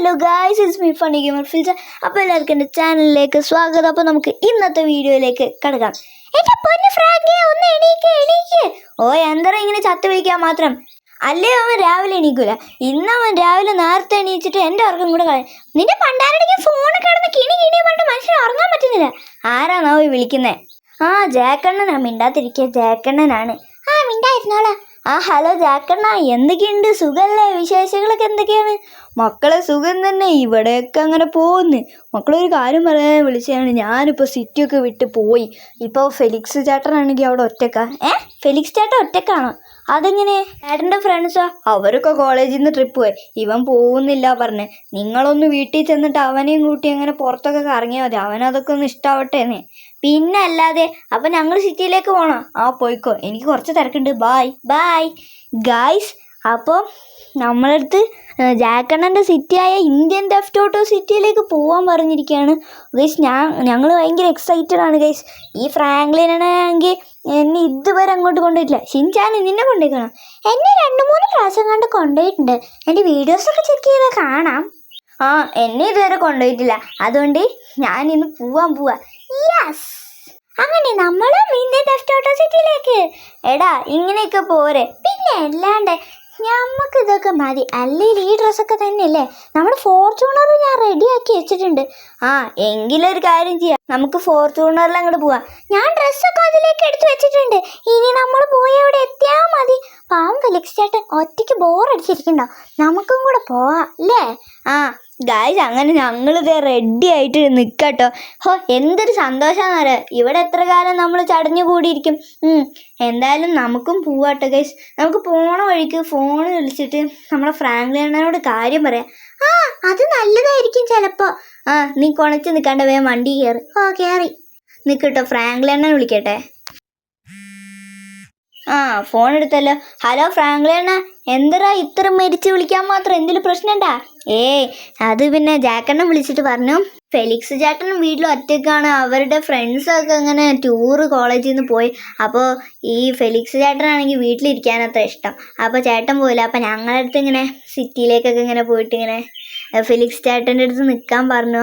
Hello guys it's me funny gamer ഫിൽസ അപ്പോൾ എല്ലാവർക്കും എന്റെ ചാനലിലേക്ക് സ്വാഗതം. അപ്പോൾ നമുക്ക് ഇന്നത്തെ വീഡിയോയിലേക്ക് കിടക്കാം. എന്റെ പൊന്ന് ഫ്രാങ്കേ ഒന്ന് എണീക്ക് എണീക്ക്. ഓ എന്താ ഇങ്ങനെ ചത്ത് വിളിക്കാൻ മാത്രം? അല്ലേ അവൻ രാവിലെ എണീക്കൂല? ഇന്ന് അവൻ രാവിലെ നേരത്തെ എണീച്ചിട്ട് എന്റെ ഉറക്കം കൂടെ കളയും. നിന്റെ പണ്ടാരടിക്ക് ഫോൺ കിടന്ന് കിണി കിണി പറഞ്ഞിട്ട് മനുഷ്യന് ഉറങ്ങാൻ പറ്റുന്നില്ല. ആരാണോ ഈ വിളിക്കുന്നേ? ആ ജാക്കണ്ണനാ മിണ്ടാതിരിക്കുക ജാക്കണ്ണനാണ് ആ മിണ്ടായിരുന്നോളാ. ആ ഹലോ ജാക്കണ്ണ എന്തൊക്കെയുണ്ട്? സുഖമല്ലേ വിശേഷങ്ങളൊക്കെ എന്തൊക്കെയാണ്? മക്കളെ സുഖം തന്നെ. ഇവിടെയൊക്കെ അങ്ങനെ പോകുന്നു. മക്കളൊരു കാര്യം പറയാൻ വിളിച്ചതാണ്. ഞാനിപ്പോൾ സിറ്റിയൊക്കെ വിട്ട് പോയി. ഇപ്പോൾ ഫെലിക്സ് ചേട്ടനാണെങ്കിൽ അവിടെ ഒറ്റക്ക? ഏ? ഫെലിക്സ് ചേട്ടൻ ഒറ്റക്കാണോ? അതെങ്ങനെ? ചേട്ടന്റെ ഫ്രണ്ട്സോ? അവരൊക്കെ കോളേജിൽ നിന്ന് ട്രിപ്പ് പോയി. ഇവൻ പോകുന്നില്ല പറഞ്ഞ്. നിങ്ങളൊന്ന് വീട്ടിൽ ചെന്നിട്ട് അവനെയും കൂട്ടി അങ്ങനെ പുറത്തൊക്കെ കറങ്ങിയാൽ മതി. അവനതൊക്കെ ഒന്ന് ഇഷ്ടാവട്ടേന്നേ പിന്നെ അല്ലാതെ അപ്പം ഞങ്ങൾ സിറ്റിയിലേക്ക് പോകണം ആ പോയിക്കോ. എനിക്ക് കുറച്ച് തിരക്കുണ്ട്. ബായ് ബായ് ഗായ്സ് അപ്പോൾ നമ്മളടുത്ത് ജാക്കണ്ണന്റെ സിറ്റിയായ ഇന്ത്യൻ ഡെഫ്റ്റ് ഓട്ടോ സിറ്റിയിലേക്ക് പോകാൻ പറഞ്ഞിരിക്കുകയാണ്. ഗൈസ് ഞാൻ ഞങ്ങൾ ഭയങ്കര എക്സൈറ്റഡ് ആണ് ഗൈസ് ഈ ഫ്രാങ്ക്ലിനാണെങ്കിൽ എന്നെ ഇതുവരെ അങ്ങോട്ട് കൊണ്ടുപോയിട്ടില്ല. ഷിൻചാൻ നിന്നെ കൊണ്ടുപോയിക്കണം? എന്നെ രണ്ട് മൂന്ന് പ്രാവശ്യം കണ്ട് കൊണ്ടുപോയിട്ടുണ്ട്. എന്റെ വീഡിയോസൊക്കെ ചെക്ക് ചെയ്താൽ കാണാം. ആ എന്നെ ഇതുവരെ കൊണ്ടുപോയിട്ടില്ല. അതുകൊണ്ട് ഞാൻ ഇന്ന് പോവാൻ പോവാ. യെസ് അങ്ങനെ നമ്മളും ഇന്ത്യൻ ലെഫ്റ്റ് ഓട്ടോ സിറ്റിയിലേക്ക് എടാ ഇങ്ങനെയൊക്കെ പോരെ. പിന്നെ അല്ലാണ്ട് നമുക്ക് ഇതൊക്കെ മതി. അല്ലെങ്കിൽ ഈ ഡ്രസ്സൊക്കെ തന്നെയല്ലേ? നമ്മൾ ഫോർച്യൂണർ ഞാൻ റെഡിയാക്കി വെച്ചിട്ടുണ്ട്. ആ എങ്കിലൊരു കാര്യം ചെയ്യാം. നമുക്ക് ഫോർച്യൂണറിൽ അങ്ങോട്ട് പോവാം. ഞാൻ ഡ്രസ്സൊക്കെ അതിലേക്ക് എടുത്തു വെച്ചിട്ടുണ്ട്. ഇനി നമ്മൾ പോയി അവിടെ എത്തിയാൽ മതി. പാവം ഫെലിക്സ് ചേട്ടൻ ഒറ്റയ്ക്ക് ബോറടിച്ചിരിക്കണ്ടോ നമുക്കും കൂടെ പോവാം അല്ലേ? ആ ഗായ്സ് അങ്ങനെ ഞങ്ങളിത് റെഡി ആയിട്ട് നിൽക്കട്ടോ ഹോ എന്തൊരു സന്തോഷമാണെന്ന് അറിയാം? ഇവിടെ എത്ര കാലം നമ്മൾ ചടഞ്ഞു കൂടിയിരിക്കും? എന്തായാലും നമുക്കും പോവാട്ടോ ഗൈസ് നമുക്ക് പോണ വഴിക്ക് ഫോൺ വിളിച്ചിട്ട് നമ്മുടെ ഫ്രാങ്ക്ലി അണ്ണനോട് കാര്യം പറയാം. ആ അത് നല്ലതായിരിക്കും ചിലപ്പോൾ ആ നീ കുണച്ച് നിൽക്കാണ്ട് വേഗം വണ്ടി കയറി ഓ കയറി നിൽക്കട്ടോ ഫ്രാങ്ക്ലി അണ്ണനെ വിളിക്കട്ടെ. ആ ഫോൺ എടുത്തല്ലോ. ഹലോ ഫ്രാങ്ക്ലി അണ്ണ. എന്തരാ ഇത്ര മരിച്ച് വിളിക്കാൻ മാത്രം എന്തെങ്കിലും പ്രശ്നമുണ്ടാ? ഏയ് അത് പിന്നെ ജാക്കണ്ണൻ വിളിച്ചിട്ട് പറഞ്ഞു. ഫെലിക്സ് ചേട്ടൻ വീട്ടിൽ ഒറ്റക്കാണ് അവരുടെ ഫ്രണ്ട്സൊക്കെ അങ്ങനെ ടൂറ് കോളേജിൽ നിന്ന് പോയി. അപ്പോൾ ഈ ഫെലിക്സ് ചേട്ടനാണെങ്കിൽ വീട്ടിലിരിക്കാനത്ര ഇഷ്ടം. അപ്പോൾ ചേട്ടൻ പോയില്ല. അപ്പോൾ ഞങ്ങളുടെ അടുത്ത് ഇങ്ങനെ സിറ്റിയിലേക്കൊക്കെ ഇങ്ങനെ പോയിട്ട് ഇങ്ങനെ ഫെലിക്സ് ചേട്ടന്റെ അടുത്ത് നിൽക്കാൻ പറഞ്ഞു.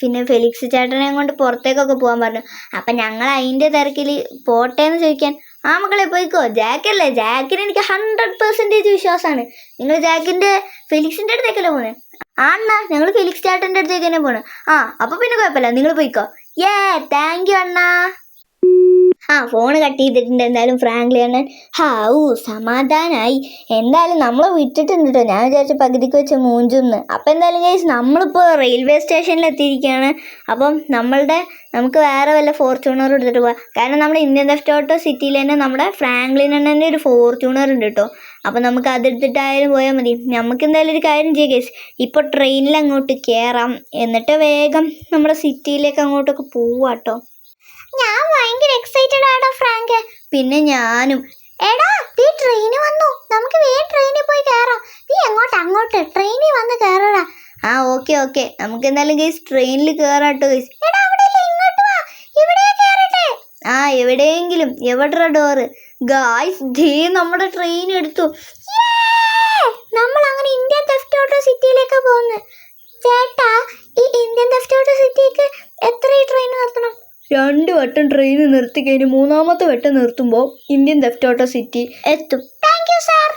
പിന്നെ ഫെലിക്സ് ചേട്ടനെ കൊണ്ട് പുറത്തേക്കൊക്കെ പോകാൻ പറഞ്ഞു. അപ്പം ഞങ്ങൾ അതിന്റെ തിരക്കിൽ പോട്ടേന്ന് ചോദിക്കാൻ ആ മക്കളെ പോയിക്കോ. ജാക്കല്ലേ? ജാക്കിന് എനിക്ക് ഹൺഡ്രഡ് പെർസെന്റേജ് വിശ്വാസമാണ് നിങ്ങൾ ജാക്കിന്റെ ഫെലിക്സിന്റെ അടുത്തേക്കല്ലേ പോണേ? ആ അണ്ണ ഞങ്ങൾ ഫെലിക്സ് ചേട്ടന്റെ അടുത്തേക്ക് തന്നെ പോണേ. ആ അപ്പോൾ പിന്നെ കുഴപ്പമില്ല. നിങ്ങൾ പോയിക്കോ. ഏ താങ്ക് യു അണ്ണാ. ആ ഫോൺ കട്ട് ചെയ്തിട്ടുണ്ട്. എന്തായാലും ഫ്രാങ്ക്ലി അണ്ണൻ ഹാ ഊ സമാധാനായി. എന്തായാലും നമ്മൾ വിട്ടിട്ടുണ്ട് ഞാൻ വിചാരിച്ച പകുതിക്ക് വെച്ച് മൂഞ്ചുന്ന്. അപ്പം എന്തായാലും കേസ് നമ്മളിപ്പോൾ റെയിൽവേ സ്റ്റേഷനിൽ എത്തിയിരിക്കുകയാണ് അപ്പം നമ്മളുടെ നമുക്ക് വേറെ വല്ല ഫോർച്യൂണർ എടുത്തിട്ട് പോവാം. കാരണം നമ്മുടെ ഇന്ത്യൻ ലെഫ്റ്റ് ഓട്ടോ സിറ്റിയിൽ തന്നെ നമ്മുടെ ഫ്രാങ്ക്ലിൻ അണ്ണന്റെ ഒരു ഫോർച്യൂണർ ഉണ്ട് കേട്ടോ അപ്പം നമുക്ക് അതെടുത്തിട്ടായാലും പോയാൽ മതി. നമുക്ക് എന്തായാലും ഒരു കാര്യം ചെയ്യാം കേസ് ഇപ്പോൾ ട്രെയിനിൽ അങ്ങോട്ട് കയറാം എന്നിട്ട് വേഗം നമ്മുടെ സിറ്റിയിലേക്ക് അങ്ങോട്ടൊക്കെ പോവാട്ടോ ഞാൻ ഭയങ്കര എക്സൈറ്റഡ് ആടോ ഫ്രാങ്ക് പിന്നെ ഞാനും. എടാ ഈ ട്രെയിൻ വന്നു. നമുക്ക് വേഗം ട്രെയിനിൽ പോയി കയറാം നീ എങ്ങോട്ട് അങ്ങോട്ട്. ട്രെയിനിൽ വന്ന് കയറടാ ആ ഓക്കെ ഓക്കെ നമുക്ക് എന്തായാലും ഗൈസ് ട്രെയിനിൽ കയറാട്ടോ ഗൈസ് എടാ അവിടെ ഇങ്ങോട്ട് വാ. ഇവിടെ കയറട്ടെ ആ എവിടെയെങ്കിലും. എവിടെ ഡോറ് ഗായ്സ് ദേ നമ്മുടെ ട്രെയിൻ എടുത്തു. നമ്മൾ അങ്ങനെ ഇന്ത്യൻ ഓട്ടോ സിറ്റിയിലേക്ക് പോകുന്നു ചേട്ടാ ഈ ഇന്ത്യൻ തെഫ്റ്റ് ഓട്ടോ സിറ്റിക്ക് എത്ര ട്രെയിൻ നിർത്തണം രണ്ട് വട്ടം ട്രെയിൻ നിർത്തി കഴിഞ്ഞ് മൂന്നാമത്തെ വട്ടം നിർത്തുമ്പോൾ ഇന്ത്യൻ ലെഫ്റ്റ് ഓട്ടോ സിറ്റി എത്തും. താങ്ക് യു സാർ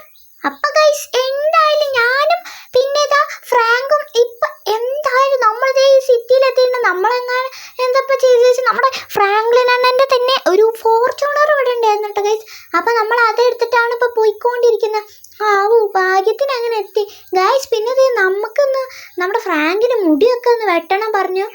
അപ്പൊ ഗൈസ് എന്തായാലും ഞാനും പിന്നെ ഇതാ ഫ്രാങ്കും ഇപ്പൊ എന്തായാലും നമ്മളിതേ ഈ സിറ്റിയിലെത്തിയിട്ട് നമ്മളെങ്ങനെ നമ്മളെങ്ങാനും എന്തപ്പോ ചെയ്ത് നമ്മുടെ ഫ്രാങ്ക്ലിൻ അണ്ണന്റെ തന്നെ ഒരു ഫോർച്യൂണർ ഇവിടെ ഉണ്ടായിരുന്നു കേട്ടോ ഗൈസ് അപ്പൊ നമ്മൾ അതെടുത്തിട്ടാണ് ഇപ്പൊ പോയിക്കൊണ്ടിരിക്കുന്നത് ആവൂ ഭാഗ്യത്തിന് അങ്ങനെ എത്തി. ഗായ്സ് പിന്നെ ദേ നമുക്കൊന്ന് നമ്മുടെ ഫ്രാങ്കിന് മുടിയൊക്കെ ഒന്ന് വെട്ടണം പറഞ്ഞു.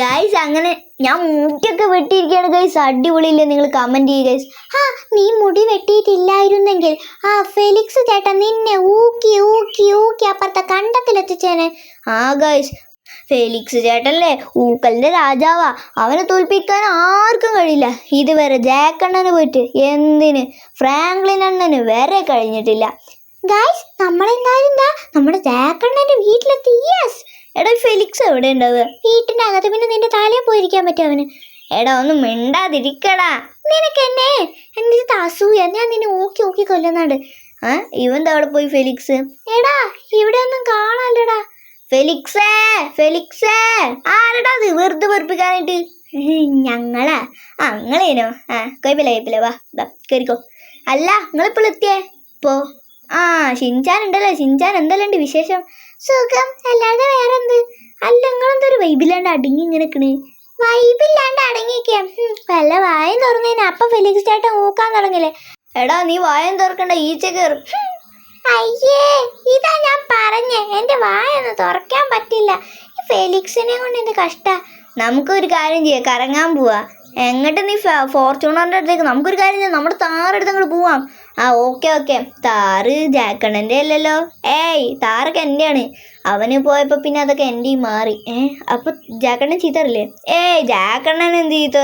ഗായ്സ് അങ്ങനെ ഞാൻ മുടിയൊക്കെ വെട്ടിയിരിക്കുകയാണ് ഗൈസ് അടിപൊളിയില്ലേ നിങ്ങൾ കമന്റ് ചെയ്യുക ഗൈസ് ആ നീ മുടി വെട്ടിയിട്ടില്ലായിരുന്നെങ്കിൽ ആ ഫെലിക്സ് ചേട്ടൻ നിന്നെ ഊക്കി ഊക്കി ഊക്കി അപ്പുറത്തെ കണ്ടത്തിലെത്തിച്ചേനെ. ആ ഗൈസ് ഫെലിക്സ് ചേട്ടല്ലേ ഊക്കലിന്റെ രാജാവാ. അവനെ തോൽപ്പിക്കാൻ ആർക്കും കഴിയില്ല. ഇതുവരെ ജാക്കണ്ണന് പോയിട്ട് എന്തിന്? ഫ്രാങ്ക്ലിൻ അണ്ണന് വരെ കഴിഞ്ഞിട്ടില്ല. ഗൈസ് നമ്മളെന്തായാലും എന്താ നമ്മുടെ ജാക്കണ്ണന്റെ വീട്ടിലെത്തി. യെസ് എടാ ഫെലിക്സ് എവിടെ ഉണ്ടാവുക വീട്ടിന്റെ അകത്ത് പിന്നെ നിന്റെ താലേ പോയിരിക്കാൻ പറ്റും അവന്? എടാ ഒന്ന് മിണ്ടാതിരിക്കടാ. നിനക്ക് എന്നെ എന്റെ അസൂയ. ഞാൻ നിന്നെ ഓക്കി ഓക്കി കൊല്ലുന്നുണ്ട് ആ ഇവൻ അവിടെ പോയി ഫെലിക്സ് എടാ ഇവിടെ ഒന്നും കാണാല്ലടാ ഫെലിക്സേ ഫെലിക്സേ ആരടാ അത് വെറുതെ വെറുപ്പിക്കാനായിട്ട്? ഞങ്ങളാ. ആ നിങ്ങളേനോ? ആ കുഴപ്പമില്ല കുഴപ്പമില്ല. വാ കയറിക്കോ അല്ല നിങ്ങളിപ്പോൾ എത്തിയേ? ഇപ്പോ ആ ഷിൻചാൻ ഉണ്ടല്ലോ ഷിൻചാൻ എന്തെല്ലാം ഉണ്ട് വിശേഷം? സുഖം. അല്ലാതെ വേറെന്ത്? അല്ല നിങ്ങളെന്തൊരു വൈബില്ലാണ്ട് അടങ്ങി ഇങ്ങനെ വൈബില്ലാണ്ട് അടങ്ങിയിരിക്കാം വല്ല വായം തുറന്നേനെ അപ്പൊ ഫെലിക്സ് ചേട്ടൻ ഊക്കാൻ തുടങ്ങില്ലേ? എടാ നീ വായം തുറക്കണ്ട ഈച്ച കയറും അയ്യേ ഇതാ ഞാൻ പറഞ്ഞേ എന്റെ വായൊന്ന് തുറക്കാൻ പറ്റില്ല. ഈ ഫെലിക്സിനെ കൊണ്ട് എന്ത് കഷ്ട? നമുക്കൊരു കാര്യം ചെയ്യാം കറങ്ങാൻ പോവാ. എങ്ങോട്ട് നീ ഫോർച്യൂണറിന്റെ അടുത്തേക്ക് നമുക്കൊരു കാര്യം ചെയ്യാം നമ്മുടെ താറെടുത്ത് പോവാം. ആ ഓക്കെ ഓക്കെ. താറ് ജാക്കണന്റെ അല്ലല്ലോ. ഏയ് താറൊക്കെ എന്റെയാണ് അവന് പോയപ്പോൾ പിന്നെ അതൊക്കെ എന്റെയും മാറി. ഏ അപ്പോൾ ജാക്കണ്ണൻ ചീത്തറില്ലേ? ഏയ് ജാക്കണ്ണൻ എന്ത് ചീത്ത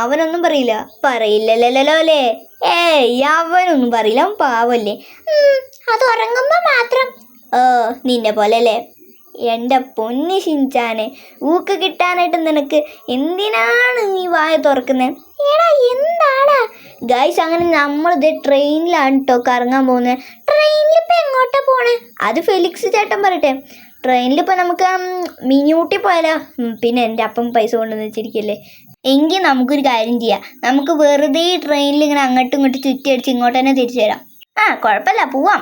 അവനൊന്നും പറയില്ല. പറയില്ലല്ലോ അല്ലേ? ഏയ് അവനൊന്നും പറയില്ല. അവൻ പാവല്ലേ. അത് ഉറങ്ങുമ്പോൾ മാത്രം. ഓ നിന്നെ പോലെ അല്ലേ എന്റെ പൊന്ന് ഷിൻചാനെ ഊക്ക് കിട്ടാനായിട്ട് നിനക്ക് എന്തിനാണ് നീ വായ തുറക്കുന്നത് എടാ എന്താടാ ഗൈസ് അങ്ങനെ നമ്മളിത് ട്രെയിനിലാണ് കേട്ടോ കറങ്ങാൻ പോകുന്നത് ട്രെയിനിൽ ഇപ്പം എങ്ങോട്ടാ പോണേ? അത് ഫെലിക്സ് ചേട്ടൻ പറയട്ടെ. ട്രെയിനിൽ ഇപ്പോൾ നമുക്ക് മിനിയൂട്ടി പോയാലോ? പിന്നെ എന്റെ അപ്പം പൈസ കൊണ്ടുവന്ന് വെച്ചിരിക്കല്ലേ. എങ്കിൽ നമുക്കൊരു കാര്യം ചെയ്യാം. നമുക്ക് വെറുതെ ട്രെയിനിൽ ഇങ്ങനെ അങ്ങോട്ടും ഇങ്ങോട്ടും ചുറ്റി അടിച്ച് ഇങ്ങോട്ട് തന്നെ തിരിച്ചു തരാം ആ കുഴപ്പമില്ല. പോവാം.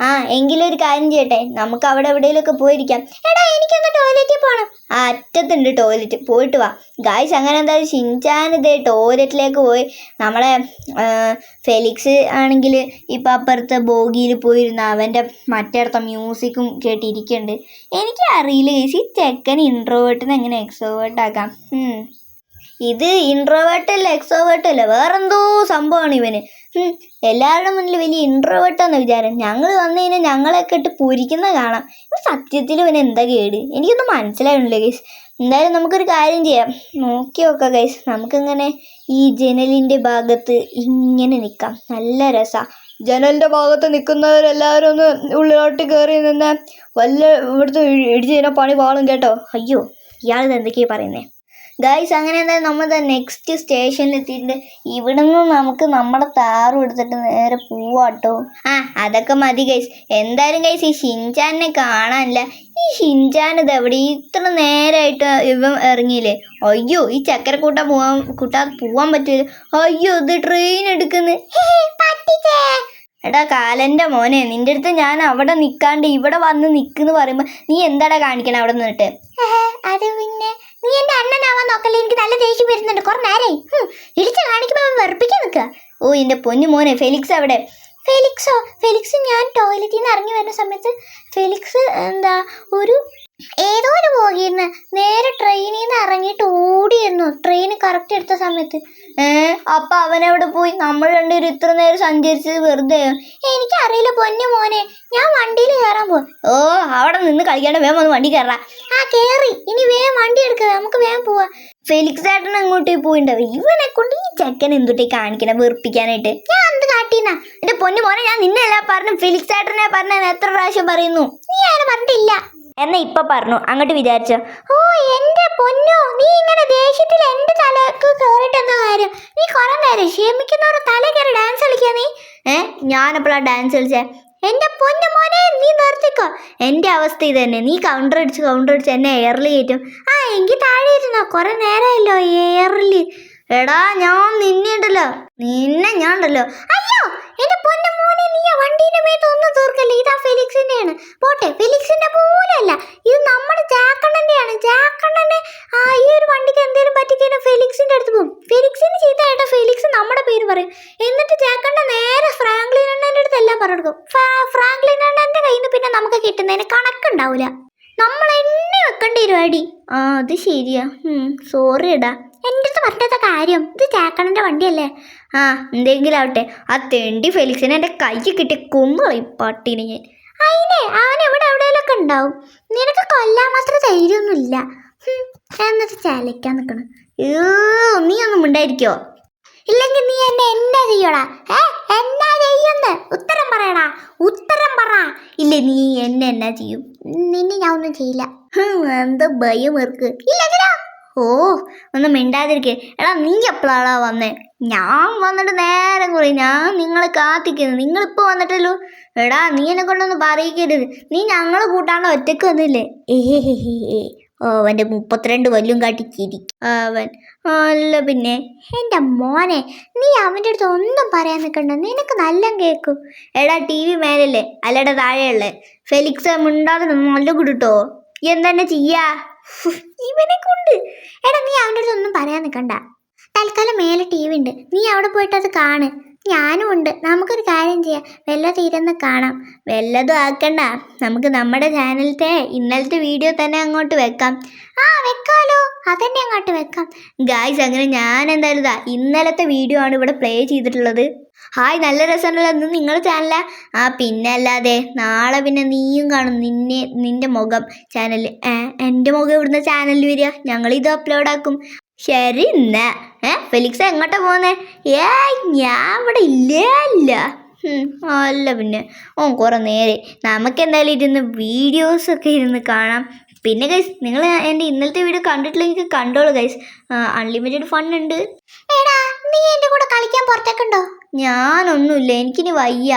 ആ എങ്കിലൊരു കാര്യം ചെയ്യട്ടെ. നമുക്ക് അവിടെ എവിടെയെങ്കിലുമൊക്കെ പോയിരിക്കാം. എടാ എനിക്കൊന്ന് ടോയ്ലറ്റിൽ പോകണം ആ അറ്റത്തുണ്ട് ടോയ്ലറ്റ് പോയിട്ട് വാ. ഗായ്സ് അങ്ങനെ എന്തായാലും ഷിൻചാൻ ഇതേ ടോയ്ലറ്റിലേക്ക് പോയി. നമ്മളെ ഫെലിക്സ് ആണെങ്കിൽ ഇപ്പം അപ്പുറത്തെ ബോഗിയിൽ പോയിരുന്ന അവന്റെ മറ്റേടത്തെ മ്യൂസിക്കും കേട്ടിരിക്കുന്നുണ്ട് എനിക്ക് അറിയില്ല ഈ ചെക്കൻ ഇൻട്രോവേർട്ടിനെ എങ്ങനെ എക്സോവേർട്ട് ആക്കാം? ഉം. ഇത് ഇൻട്രോവേർട്ട് അല്ല എക്സോവേർട്ട് അല്ല. വേറെന്തോ സംഭവമാണ് ഇവന്. എല്ലാവരുടെ മുന്നിൽ വലിയ ഇൻട്രോവേർട്ടാന്ന് വിചാരം. ഞങ്ങൾ വന്നു കഴിഞ്ഞാൽ ഞങ്ങളെയൊക്കെ ഇട്ട് പൂരിക്കുന്ന കാണാം. സത്യത്തിൽ ഇവൻ എന്താ കേട്? എനിക്കൊന്നും മനസ്സിലായിട്ടില്ല ഗൈസ് എന്തായാലും നമുക്കൊരു കാര്യം ചെയ്യാം. നോക്കി നോക്കാം ഗൈസ് നമുക്കിങ്ങനെ ഈ ജനലിന്റെ ഭാഗത്ത് ഇങ്ങനെ നിൽക്കാം നല്ല രസമാണ് ജനലിന്റെ ഭാഗത്ത് നിൽക്കുന്നവരെല്ലാവരും ഒന്ന് ഉള്ളിലോട്ട് കയറി നിന്ന് വല്ല ഇവിടുത്തെ ഇടിച്ച് കഴിഞ്ഞാൽ പണി പാളും കേട്ടോ. അയ്യോ ഇയാളിത് എന്തൊക്കെയാണ് പറയുന്നത് ഗായ്സ് അങ്ങനെ എന്തായാലും നമ്മൾ നെക്സ്റ്റ് സ്റ്റേഷനിൽ എത്തിയിട്ടുണ്ട് ഇവിടെ നിന്ന് നമുക്ക് നമ്മുടെ താറും എടുത്തിട്ട് നേരെ പോവാട്ടോ ആ അതൊക്കെ മതി ഗൈസ് എന്തായാലും ഗൈസ് ഈ ഷിൻചാനെ കാണാനില്ല. ഈ ഷിൻചാൻ ഇത് എവിടെ? ഇത്ര നേരമായിട്ട് ഇവൻ ഇറങ്ങിയില്ലേ? അയ്യോ ഈ ചക്കര കൂട്ടാൻ പോവാൻ കൂട്ടാൻ പോവാൻ പറ്റില്ല അയ്യോ ഇത് ട്രെയിൻ എടുക്കുന്നു. എടാ കാലന്റെ മോനെ നിന്റെ അടുത്ത് ഞാൻ അവിടെ നിൽക്കാണ്ട് ഇവിടെ വന്ന് നിൽക്കുന്നു പറയുമ്പോൾ നീ എന്താടാ കാണിക്കണം അവിടെ നിന്നിട്ട്? അത് പിന്നെ നീ എന്റെ അണ്ണനാവാൻ നോക്കല്ലേ എനിക്ക് നല്ല ദേഷ്യം വരുന്നുണ്ട്. കുറെ നേരമായി ഇടിച്ച് കാണിക്കുമ്പോൾ അവൻ വെറുപ്പിക്കാൻ നിൽക്കുക ഓ എന്റെ പൊന്നു മോനെ ഫെലിക്സ് അവിടെ. ഫെലിക്സോ? ഫെലിക്സ് ഞാൻ ടോയ്ലറ്റിൽ നിന്ന് ഇറങ്ങി വരുന്ന സമയത്ത് ഫെലിക്സ് എന്താ ഒരു പോകിയിരുന്നു നേരെ ട്രെയിനിൽ നിന്ന് ഇറങ്ങിയിട്ട് ഓടിയിരുന്നു. ട്രെയിൻ കറക്റ്റ് എടുത്ത സമയത്ത്. ഏ അപ്പൊ അവനവിടെ പോയി. നമ്മൾ രണ്ടുപേരും ഇത്ര നേരം സഞ്ചരിച്ചത് വെറുതെ. എനിക്കറിയില്ല പൊന്നു മോനെ. ഞാൻ വണ്ടിയിൽ കയറാൻ പോ ഓ അവിടെ നിന്ന് കളിക്കാണ്ട് വേഗം ഒന്ന് വണ്ടി കയറാ ആ കയറി ഇനി വേഗം വണ്ടി എടുക്കുക നമുക്ക് വേഗം പോവാ. ഫെലിക്സ് ഏട്ടൻ അങ്ങോട്ട് പോയിണ്ടാവും ഇവനെ കൊണ്ട് ഈ ചെക്കൻ എന്തുട്ടേ കാണിക്കണം വെറുപ്പിക്കാനായിട്ട്? ഞാൻ എന്ത് കാട്ടീന്നാ? എന്റെ പൊന്നു മോനെ ഞാൻ നിന്നെല്ലാം പറഞ്ഞു ഫെലിക്സ് ഏട്ടനെ പറഞ്ഞ എത്ര പ്രാവശ്യം പറയുന്നു? നീ അങ്ങനെ പറഞ്ഞിട്ടില്ല. എന്നാ ഇപ്പൊ പറഞ്ഞു. അങ്ങോട്ട് വിചാരിച്ചു ഓ എന്റെ പൊന്നോ നീ ഇങ്ങനെ ദേഷ്യത്തിൽ എന്റെ തലക്ക് കേറിട്ടെന്ന കാര്യം? നീ കുറെ നേരം ക്ഷമിക്കുന്നവർ തല കയറി ഡാൻസ് കളിക്കാ നീ? ഏ ഞാനെപ്പോഴാ ഡാൻസ് കളിച്ചേ? എന്റെ പൊന്നു മോനെ നീ നിർത്തിക്കോ. എന്റെ അവസ്ഥ ഇത് തന്നെ. നീ കൗണ്ടർ അടിച്ച് കൗണ്ടർ അടിച്ച് എന്നെ എയർലി കയറ്റും. ആ എങ്കിൽ താഴെ ഇരുന്നോ. കുറെ നേരമല്ലോ എയറിൽ എടാ ഞാൻ നിന്നെ ഉണ്ടല്ലോ നിന്നെ ഞാൻ ഉണ്ടല്ലോ അയ്യോ എന്റെ പൊന്നു മോനെ നീ വണ്ടീന്റെ ഇതാ ഫെലിക്സിന്റെയാണ്. പോട്ടെ ഫെലിക്സിന്റെ പോലെയല്ല ഇത് നമ്മുടെ ജാക്കണ്ണന്റെയാണ്. ജാക്കണ്ണന്റെ ആ ഈ ഒരു വണ്ടിക്ക് എന്തെങ്കിലും പറ്റിക്കഴിഞ്ഞാൽ ഫെലിക്സിന്റെ അടുത്ത് പോകും ഫെലിക്സിന് ചീത്തയായിട്ട് ഫെലിക്സ് നമ്മുടെ പേര് പറയും. എന്നിട്ട് ജാക്കണ്ണ നേരെ ഫ്രാങ്ക്ലിൻ അണ്ണന്റെ അടുത്ത് എല്ലാം പറഞ്ഞു കൊടുക്കും. ഫ്രാങ്ക്ലിൻ അണ്ണന്റെ കയ്യിൽ നിന്ന് പിന്നെ നമുക്ക് കിട്ടുന്നതിന് കണക്കുണ്ടാവില്ല നമ്മൾ എന്നെ വെക്കേണ്ടി വരും അടി ആ അത് ശരിയാ. സോറിടാ എന്റെ അടുത്ത് പറഞ്ഞത് കാര്യം. ഇത് ചാക്കണന്റെ വണ്ടിയല്ലേ? ആ എന്തെങ്കിലും ആവട്ടെ. ആ തെണ്ടി ഫെലിക്സിനെ എന്റെ കൈക്ക് കിട്ടി കൊന്നുകളയും പട്ടിനെ ഞാൻ. അതിനെ അവൻ എവിടെ എവിടെയെങ്കിലൊക്കെ ഉണ്ടാവും. നിനക്ക് കൊല്ലാൻ മാത്രം ധൈര്യമൊന്നുമില്ല. എന്നിട്ട് ചാലിക്കാൻ നിൽക്കണം ഏ നീ ഒന്നും ഉണ്ടായിരിക്കോ ഇല്ലെങ്കിൽ നീ എന്നെ എന്നാ ചെയ്യടാ? ഏ? എന്നാ ചെയ്യുന്ന്? ഉത്തരം പറയടാ. ഉത്തരം പറ. ഇല്ല നീ എന്നെ എന്നാ ചെയ്യും? നിന്നെ ഞാൻ ഒന്നും ചെയ്യില്ല. എന്താ ഭയം ഇല്ലെങ്കിലോ ഓ ഒന്ന് മിണ്ടാതിരിക്കേ. എടാ നീ എപ്പോഴാണോ വന്നേ? ഞാൻ വന്നിട്ട് നേരം കുറേ ഞാൻ നിങ്ങളെ കാത്തിക്കുന്നു. നിങ്ങളിപ്പോൾ വന്നിട്ടല്ലോ. എടാ നീ എന്നെ കൊണ്ടൊന്ന് പറയിക്കരുത്. നീ ഞങ്ങൾ കൂട്ടാണ്ട് ഒറ്റയ്ക്ക് വന്നില്ലേ? ഏ ഓ അവന്റെ മുപ്പത്തിരണ്ട് വല്ലും ചിരിക്കും. അവൻ അല്ല പിന്നെ. എന്റെ മോനെ നീ അവന്റെ അടുത്ത് ഒന്നും പറയാൻ നിൽക്കണ്ട നിനക്ക് നല്ല കേൾക്കും എടാ ടി വി മേലല്ലേ? അല്ലടാ താഴെയല്ലേ? ഫെലിക്സ് മുണ്ടാകുന്ന നല്ല കൂട്ടോ എന്തെന്നെ ചെയ്യാ? ഇവനെ കൊണ്ട് എടാ നീ അവന്റെ അടുത്ത് ഒന്നും പറയാൻ നിൽക്കണ്ട തൽക്കാലം മേലെ ടി വി ഉണ്ട്. നീ അവിടെ പോയിട്ട് അത് കാണ്. ഞാനും ഉണ്ട്. നമുക്കൊരു കാര്യം ചെയ്യാം. വല്ലതും ഇരുന്ന് കാണാം. വല്ലതും ആക്കണ്ട. നമുക്ക് നമ്മുടെ ചാനലത്തെ ഇന്നലത്തെ വീഡിയോ തന്നെ അങ്ങോട്ട് വെക്കാം. ആ വെക്കാലോ. അതന്നെ അങ്ങോട്ട് വെക്കാം. ഗായ്സ് അങ്ങനെ ഞാൻ എന്തായാലും ഇന്നലത്തെ വീഡിയോ ആണ് ഇവിടെ പ്ലേ ചെയ്തിട്ടുള്ളത്. ഹായ് നല്ല രസമുണ്ടല്ലോ. ഇന്ന് നിങ്ങളുടെ ചാനലാ ആ പിന്നെ അല്ലാതെ നാളെ പിന്നെ നീയും കാണും. നിന്നെ നിന്റെ മുഖം. ചാനലിൽ എന്റെ മുഖം ഇവിടുന്ന് ചാനലിൽ വരിക. ഞങ്ങളിത് അപ്ലോഡ് ആക്കും. ശരി എന്നാ ഏ ഫെലിക്സ് എങ്ങോട്ടാ പോകുന്നേ ഏ ഞാൻ ഇവിടെ ഇല്ലേ അല്ല പിന്നെ. ഓ കുറേ നേരെ. നമുക്ക് എന്തായാലും ഇരുന്ന് വീഡിയോസൊക്കെ ഇരുന്ന് കാണാം. പിന്നെ ഗൈസ് നിങ്ങൾ എന്റെ ഇന്നലത്തെ വീഡിയോ കണ്ടിട്ടില്ലെങ്കിൽ കണ്ടോളൂ ഗൈസ് അൺലിമിറ്റഡ് ഫണ്ട് ഉണ്ട്. എടാ നീ എന്റെ കൂടെ കളിക്കാൻ പുറത്തേക്കുണ്ടോ ഞാനൊന്നുമില്ല എനിക്കിനി വയ്യ.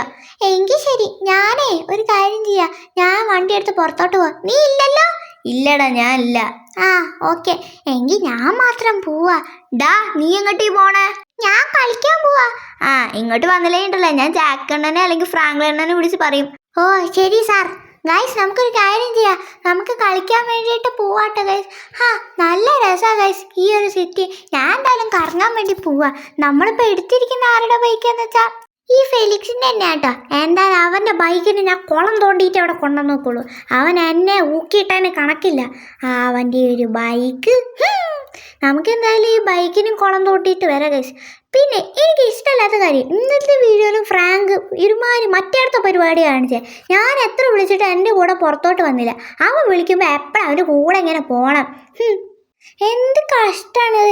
എങ്കിൽ ശരി ഞാനേ ഒരു കാര്യം ചെയ്യാം. ഞാൻ വണ്ടി എടുത്ത് പുറത്തോട്ട് പോവാ. നീ ഇല്ലല്ലോ? ഇല്ലടാ ഞാൻ ഇല്ല. ആ ഓക്കെ. എങ്കിൽ ഞാൻ മാത്രം പോവാ. ഡാ നീ എങ്ങോട്ടീ പോണേ? ഞാൻ കളിക്കാൻ പോവാ. ആ ഇങ്ങോട്ട് വന്നില്ലേ ഉണ്ടല്ലോ. ഞാൻ ജാക്കണ്ണനെ അല്ലെങ്കിൽ ഫ്രാങ്ക്ലണ്ണനെ വിളിച്ച് പറയും. ഓ ശരി സാർ. ഗൈസ് നമുക്കൊരു കാര്യം ചെയ്യാം. നമുക്ക് കളിക്കാൻ വേണ്ടിയിട്ട് പോവാട്ടോ ഗൈസ്. ഹാ നല്ല രസമാണ് ഗൈസ് ഈ ഒരു സിറ്റി. ഞാൻ എന്തായാലും കറങ്ങാൻ വേണ്ടി പോവാ. നമ്മളിപ്പോൾ എടുത്തിരിക്കുന്ന ആരുടെ ബൈക്കെന്ന് വെച്ചാൽ ഈ ഫെലിക്സിന്റെ തന്നെ കേട്ടോ എന്തായാലും അവന്റെ ബൈക്കിന് ഞാൻ കുളം തോണ്ടിയിട്ട് അവിടെ കൊണ്ടുവന്ന് നോക്കുള്ളൂ അവൻ എന്നെ ഊക്കിയിട്ടതിന് കണക്കില്ല. അവന്റെ ഒരു ബൈക്ക് നമുക്ക് എന്തായാലും ഈ ബൈക്കിനും കുളം തോട്ടിയിട്ട് വരാം ഗൈസ് പിന്നെ എനിക്ക് ഇഷ്ടമല്ലാത്ത കാര്യം ഇന്നത്തെ വീഡിയോയിലും ഫ്രാങ്ക് ഇരുമാരി മറ്റേടത്തെ പരിപാടി കാണിച്ചേ. ഞാൻ എത്ര വിളിച്ചിട്ട് എന്റെ കൂടെ പുറത്തോട്ട് വന്നില്ല. അവൻ വിളിക്കുമ്പോൾ എപ്പോഴും അവന്റെ കൂടെ ഇങ്ങനെ പോകണം. എന്ത് കഷ്ടാണ്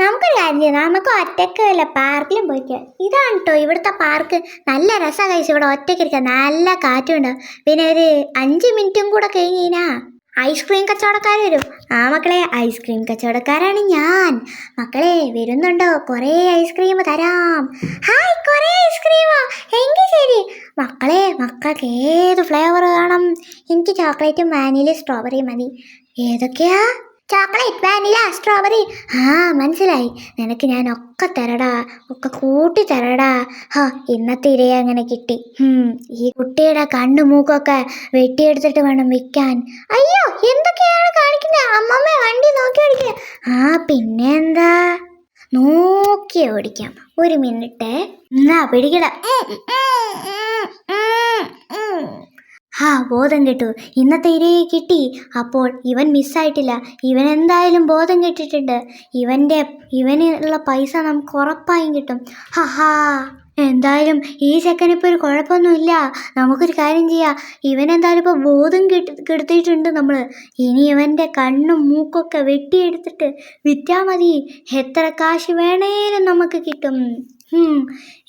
നമുക്ക് കാര്യം നമുക്ക് ഒറ്റയ്ക്ക് വല്ല പാർക്കിലും പോയിക്കാം ഇതാണ് കേട്ടോ ഇവിടുത്തെ പാർക്ക്. നല്ല രസമാണ് കഴിച്ചു ഇവിടെ ഒറ്റയ്ക്ക് ഇരിക്കാം നല്ല കാറ്റും ഉണ്ടാവും പിന്നെ ഒരു അഞ്ച് മിനിറ്റും കൂടെ കഴിഞ്ഞ് കഴിഞ്ഞാൽ ഐസ്ക്രീം കച്ചവടക്കാർ വരും. ആ മക്കളെ ഐസ്ക്രീം കച്ചവടക്കാരാണ് ഞാൻ. മക്കളെ വരുന്നുണ്ടോ? കുറേ ഐസ്ക്രീം തരാം. ഹായ് കുറേ ഐസ്ക്രീമോ എങ്കിൽ ശരി. മക്കളെ മക്കൾക്ക് ഏത് ഫ്ലേവർ വേണം? എനിക്ക് ചോക്ലേറ്റും വാനില സ്ട്രോബെറി മതി. ഏതൊക്കെയാ? Chocolate vanilla strawberry. ആ മനസ്സിലായി. നിനക്ക് ഞാൻ ഒക്കെ തരടാ ഒക്കെ കൂട്ടി തരടാ. ഹാ ഇന്നത്തെ ഇരയെ അങ്ങനെ കിട്ടി. ഈ കുട്ടിയുടെ കണ്ണു മൂക്കൊക്കെ വെട്ടിയെടുത്തിട്ട് വേണം വിൽക്കാൻ. അയ്യോ എന്തൊക്കെയാണ് കാണിക്കുന്നത് അമ്മമ്മ വണ്ടി നോക്കി ഓടിക്കുക ആ പിന്നെ എന്താ നോക്കി ഓടിക്കാം. ഒരു മിനിറ്റ്. എന്നാ പിടിക്കട. ഹാ ബോധം കെട്ടു. ഇന്നത്തെ ഇരയെ കിട്ടി. അപ്പോൾ ഇവൻ മിസ്സായിട്ടില്ല ഇവൻ എന്തായാലും ബോധം കെട്ടിട്ടുണ്ട് ഇവന്റെ ഇവനുള്ള പൈസ നമുക്ക് ഉറപ്പായും കിട്ടും. ഹാ എന്തായാലും ഈ ചെക്കനിപ്പോൾ ഒരു കുഴപ്പമൊന്നുമില്ല. നമുക്കൊരു കാര്യം ചെയ്യാം. ഇവൻ എന്തായാലും ഇപ്പോൾ ബോധം കെട്ടി കെടുത്തിയിട്ടുണ്ട് നമ്മൾ ഇനി ഇവന്റെ കണ്ണും മൂക്കൊക്കെ വെട്ടിയെടുത്തിട്ട് വിറ്റാൽ മതി. എത്ര കാശ് വേണേലും നമുക്ക് കിട്ടും.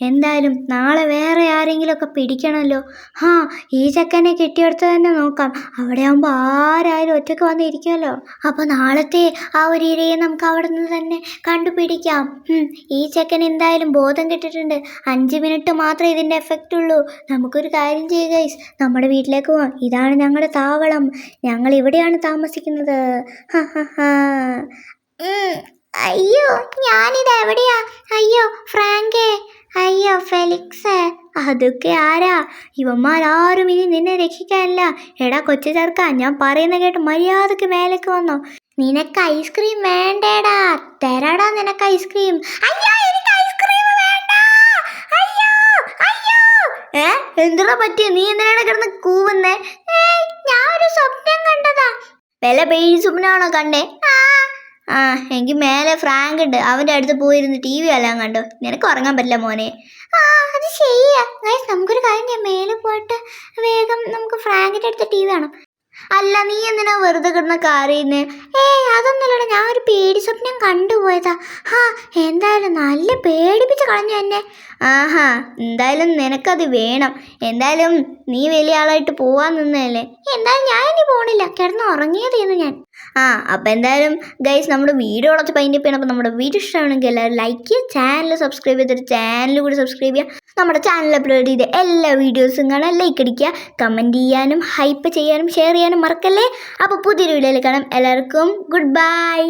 എന്തായാലും നാളെ വേറെ ആരെങ്കിലുമൊക്കെ പിടിക്കണമല്ലോ. ഹാ ഈ ചെക്കനെ കെട്ടിയെടുത്ത് തന്നെ നോക്കാം. അവിടെ ആകുമ്പോൾ ആരായാലും ഒറ്റയ്ക്ക് വന്നിരിക്കുമല്ലോ. അപ്പോൾ നാളത്തെ ആ ഒരു ഇരയെ നമുക്ക് അവിടെ നിന്ന് തന്നെ കണ്ടുപിടിക്കാം. ഈ ചെക്കൻ എന്തായാലും ബോധം കെട്ടിട്ടുണ്ട്. അഞ്ച് മിനിറ്റ് മാത്രമേ ഇതിന്റെ എഫക്റ്റ് ഉള്ളൂ. നമുക്കൊരു കാര്യം ചെയ്യുക നമ്മുടെ വീട്ടിലേക്ക് പോവാം. ഇതാണ് ഞങ്ങളുടെ താവളം. ഞങ്ങൾ ഇവിടെയാണ് താമസിക്കുന്നത്. ഹ, ഹ, ഹ. അയ്യോ ഞാനിത് എവിടെയാ അയ്യോ ഫ്രാങ്കേ. അയ്യോ ഫെലിക്സ്. അതൊക്കെ ആരാ? ഇവന്മാരാരും ഇനി നിന്നെ രക്ഷിക്കാനില്ല. എടാ കൊച്ചു ചേർക്ക ഞാൻ പറയുന്ന കേട്ട് മര്യാദയ്ക്ക് മേലേക്ക് വന്നോ. നിനക്ക് ഐസ്ക്രീം വേണ്ടേടാ. തരാടാ നിനക്ക് ഐസ്ക്രീം. അയ്യോ എനിക്ക് ഐസ്ക്രീം വേണ്ട. അയ്യോ അയ്യോ. ഏ എന്തിനാ പറ്റിയ? നീ എന്തിനാണ് കിടന്ന് കൂവുന്നേ? ഞാൻ ഒരു സ്വപ്നം കണ്ടതാ. വില പേടി സ്വപ്നമാണോ കണ്ടേ? ആ എനിക്ക് മേലെ ഫ്രാങ്ക് ഉണ്ട്. അവന്റെ അടുത്ത് പോയിരുന്ന് ടി വി എല്ലാം കണ്ടോ? നിനക്ക് ഉറങ്ങാൻ പറ്റില്ല മോനെ. ആ അത് ശരിയാ. നമുക്കൊരു കാര്യം ചെയ്യാം. മേലെ പോയിട്ട് വേഗം നമുക്ക് ഫ്രാങ്കിന്റെ അടുത്ത് ടി വി കാണാം. അല്ല നീ എന്തിനാ വെറുതെ കിടന്ന കാറിന്ന് ഏ അതൊന്നുമില്ലടാ ഞാൻ ഒരു പേടി സ്വപ്നം കണ്ടുപോയതാ. ഹാ എന്തായാലും നല്ല പേടിപ്പിച്ച് കളഞ്ഞു എന്നെ. ആഹാ എന്തായാലും നിനക്കത് വേണം. എന്തായാലും നീ വലിയ ആളായിട്ട് പോവാൻ നിന്നല്ലേ എന്തായാലും ഞാൻ ഇനി പോണില്ല. കിടന്ന് ഉറങ്ങിയതേന്ന് ഞാൻ. ആ അപ്പം എന്തായാലും ഗൈസ് നമ്മുടെ വീഡിയോ ഉടച്ച് പൈന്റെ അപ്പോൾ നമ്മുടെ വീഡിയോ ഇഷ്ടമാണെങ്കിൽ എല്ലാവരും ലൈക്ക് ചെയ്യുക ചാനൽ സബ്സ്ക്രൈബ് ചെയ്തിട്ട് ചാനൽ കൂടി സബ്സ്ക്രൈബ് ചെയ്യുക. നമ്മുടെ ചാനൽ അപ്ലോഡ് ചെയ്ത എല്ലാ വീഡിയോസും കാണാൻ ലൈക്ക് അടിക്കുക കമന്റ് ചെയ്യാനും ഹൈപ്പ് ചെയ്യാനും ഷെയർ ചെയ്യാനും മറക്കല്ലേ? അപ്പോൾ പുതിയൊരു വീഡിയോയിൽ കാണാം. എല്ലാവർക്കും ഗുഡ് ബൈ